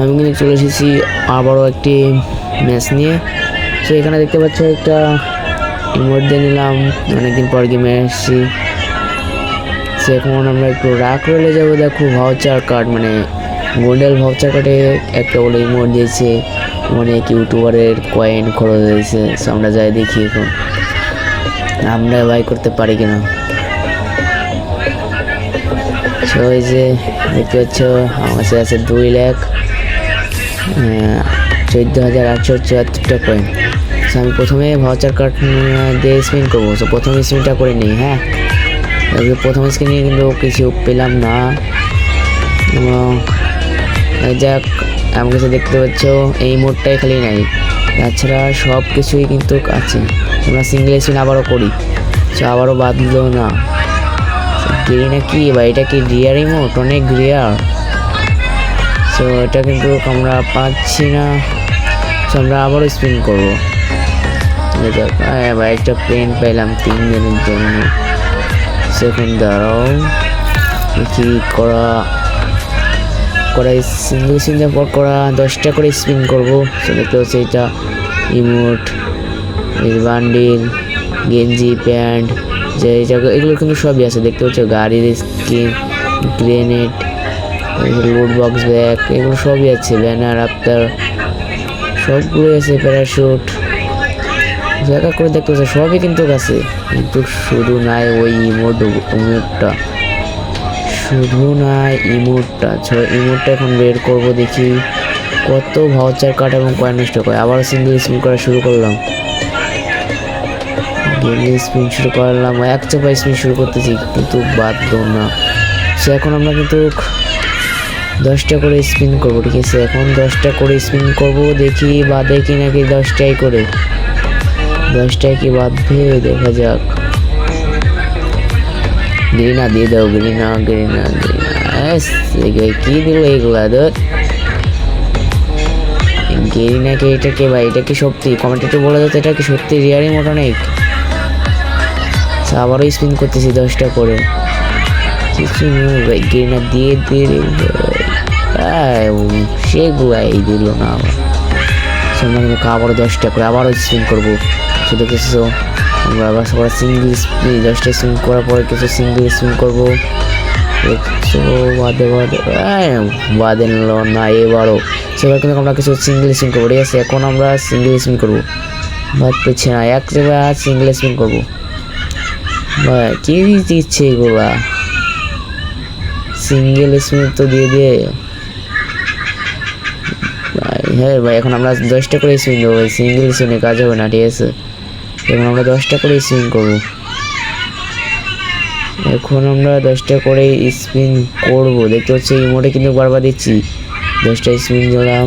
আমি কিন্তু চলে এসেছি আবারও একটি ম্যাচ নিয়ে। তো এখানে দেখতে পাচ্ছ একটা ইমোট দিয়ে নিলাম অনেকদিন পর গেমে এসেছি। সে এখন আমরা একটু রাক রোলে যাব দেখো ভাউচার কার্ড মানে গোল্ডেল ভাউচার কার্ডে একটা বলে ইমোট দিয়েছে। অনেক ইউটিউবারের কয়েন খরচ হয়েছে So, আমরা যাই দেখি এখন। আমরা বাই করতে পারি কিনা। এই যে দেখতে পাচ্ছ আমার কাছে আছে দুই লাখ। চোদ্দ হাজার আটশো চুয়াত্তরটা কয়েন তো আমি প্রথমে ভাউচার কার্ড দিয়ে স্পিন করব। তো প্রথমে স্পিনটা করে নিই হ্যাঁ? প্রথম স্ক্রিনে কিন্তু কিছু পেলাম না। এবং যাক, আমার কাছে দেখতে পাচ্ছ, এই মোডটাই খালি নাই। তাছাড়া সব কিছুই কিন্তু আছে। আমরা সিঙ্গেল স্পিন আবারও করি। তো আবারও বাদলো না। গেরি না কি, বা এটা কি রিয়ার ইমোট অনেক রিয়ার সো এটা কিন্তু আমরা পাচ্ছি না। সো আমরা আবারও স্পিন করব। ভাই একটা পেন পেলাম তিন দিনের জন্য। সেকেন্ড দাঁড়াও। কি করা করা সিঙ্গেল সিঙ্গেল পর করা, দশটা করে স্পিন করব। দেখতে পাচ্ছি এটা ইমোট বান্ডিল, গেঞ্জি, প্যান্ট, যে এগুলো কিন্তু সবই আছে। দেখতে পাচ্ছ গাড়ির skin grenade load box bag এগুলো সবই আছে ব্যানার আফটার সবগুলোই আছে প্যারাশুট জায়গা করে দেখতে পাচ্ছ, সবই কিন্তু আছে। কিন্তু শুধু নাই ওই ইমোট ইমোটটা শুধু নাই ইমোটটা ইমোটটা এখন বের করব দেখি কত ভাউচার কাট এবং কয়েন নষ্ট করে। আবার সিঙ্গেল স্পিন করা শুরু করলাম। স্পিন শুরু করলাম। এক চাপা স্পিন শুরু করতেছি, কিন্তু বাধ্য না। সে এখন আমরা কিন্তু দশটা করে স্পিন করব ঠিক আছে? এখন দশটা করে স্পিন করব দেখি বাদে কি নাকি দশটাই করে। দশটায় কি বাঁধবে দেখা যাক। গ্রিনা দিয়ে দাও গ্রিনা গ্রিনা গ্রিনা কি দিল এইগুলা ধর। গেরিনাকে এটা কে ভাই? এটা কি সত্যি? কমেন্টে একটু বলে দিতে এটা কি সত্যি? রিয়ারই মোট অনেক আচ্ছা, আবারও স্পিন করতেছি দশটা করে। কিছু ভাই গেরিনা দিয়ে দিয়ে সেগুলাই দিল না। আমরা কিন্তু আবারও দশটা করে, আবারও স্পিন করব। সে দেখেছ আমরা আবার সবার সিঙ্গেল দশটা স্পিন করার পরে কিছু সিঙ্গেল স্পিন করব। দেখছ বাদে বাদে বাদে নিল না, এবারও। সেবার কিন্তু আমরা কিছু সিঙ্গেল স্পিন করব, ঠিক আছে? এখন আমরা সিঙ্গেল স্পিন করব। বাদ পেচ্ছে না, এক জায়গায় সিঙ্গেল স্পিন করব। ভাই, কি দিচ্ছে এগুলা? সিঙ্গেল স্পিন তো দিয়ে দিয়ে হ্যাঁ ভাই, এখন আমরা দশটা করে সুইং দেবো ভাই। সিঙ্গেল স্পিনে কাজ হবে না, ঠিক আছে? এখন আমরা দশটা করে সুইং করব। এখন আমরা দশটা করে স্পিন করব। দেখতে হচ্ছে ইমোটে কিন্তু বারবার দিচ্ছি। দশটা স্পিন দিলাম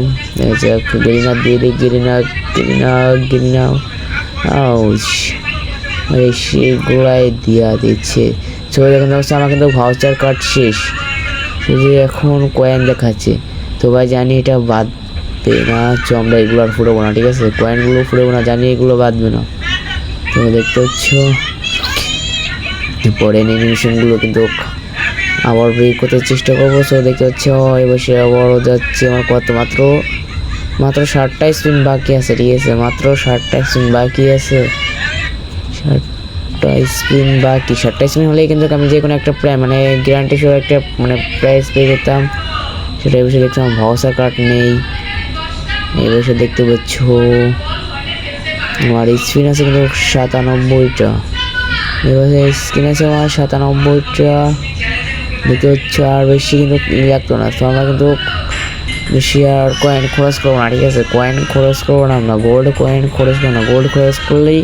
গেরিনা দিয়ে দিই গেরিনা গেরিনা গেরিনা আউচ ভাই সেগুলাই দিয়া দিচ্ছে। ছবি দেখুন হচ্ছে আমার কিন্তু ভাউচার কার্ড শেষ। শুধু এখন কয়েন দেখাচ্ছে। তো ভাই, জানি এটা বাদবে তো আমরা এগুলো আর ফুরবো না, ঠিক আছে? কয়েনগুলো ফুরবো না, জানি এগুলো বাঁধবে না। তো দেখতে পাচ্ছ? পরে অ্যানিমেশনগুলো কিন্তু আবার বের করতে চেষ্টা করব। সো, দেখতে পাচ্ছ, এবার সে আবারও যাচ্ছে আমার কত মাত্র? মাত্র ষাটটা স্পিন বাকি আছে, ঠিক আছে? মাত্র ষাটটা স্পিন বাকি আছে। ষাটটা স্পিন বাকি। ষাটটা স্পিন হলেই কিন্তু আমি যে কোনো একটা প্রায় মানে গ্যারান্টি সহ একটা মানে প্রাইস পেয়ে যেতাম সেটা বসে দেখতাম, ভরসা কার্ড নেই। এই বসে দেখতে পাচ্ছ, আমার স্ক্রিন আছে কিন্তু সাতানব্বইটা। এবারে স্ক্রিন আছে আমার সাতানব্বইটা। দেখতে হচ্ছে আর বেশি কিন্তু লাগতো না। তো আমরা কিন্তু বেশি আর কয়েন খরচ করব না, ঠিক আছে? কয়েন খরচ করব না আমরা। গোল্ড কয়েন খরচ করব না। গোল্ড খরচ করলেই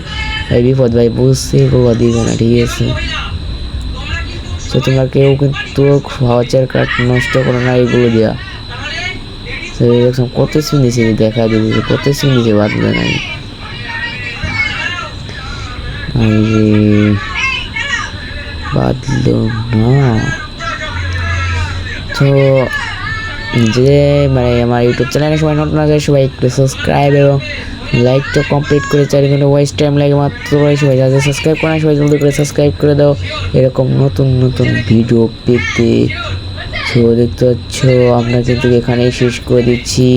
ভাই বিপদ ভাই বুঝতেই পারব, দিবে না, ঠিক আছে? তো তোমরা কেউ কিন্তু ভাউচার কার্ড নষ্ট করো না এইগুলো দেওয়া তো এরকম কত দিয়েছে দেখা দিয়েছে কত দিয়েছে বাদলে নাই। বাদলো না। তো, যে মানে আমার ইউটিউব চ্যানেলে সবাই নতুন আছে, সবাই একটু সাবস্ক্রাইব এবং লাইকটা কমপ্লিট করে চার ঘণ্টা ওয়েস্ট টাইম লাগে মাত্র সবাই যাদের সাবস্ক্রাইব করে সবাই জলদি করে সাবস্ক্রাইব করে দাও। এরকম নতুন নতুন ভিডিও পেতে তো দেখতে পাচ্ছ আমরা কিন্তু এখানেই শেষ করে দিচ্ছি।